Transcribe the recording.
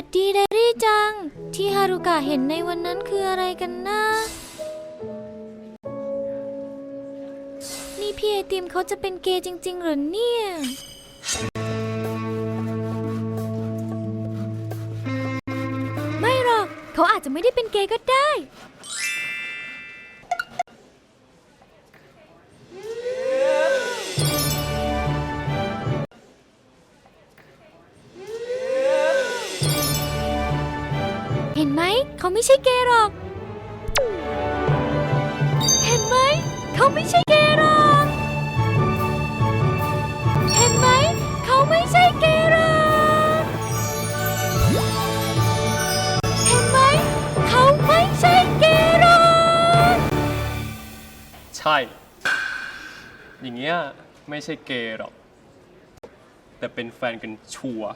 วัสดีเดรี่จัง ที่ฮารุกะเห็นในวันนั้นคืออะไรกันนะนี่พี่ไอติมเขาจะเป็นเกย์จริง ๆ หรือเนี่ย ไม่หรอก เขาอาจจะไม่ได้เป็นเกย์ก็ได้ เขาไม่ใช่เกย์หรอก เห็นไหม เขาไม่ใช่เกย์หรอก เห็นไหม เขาไม่ใช่เกย์หรอก เห็นไหม เขาไม่ใช่เกย์หรอก ใช่ อย่างเงี้ยไม่ใช่เกย์หรอก แต่เป็นแฟนกันชัวร์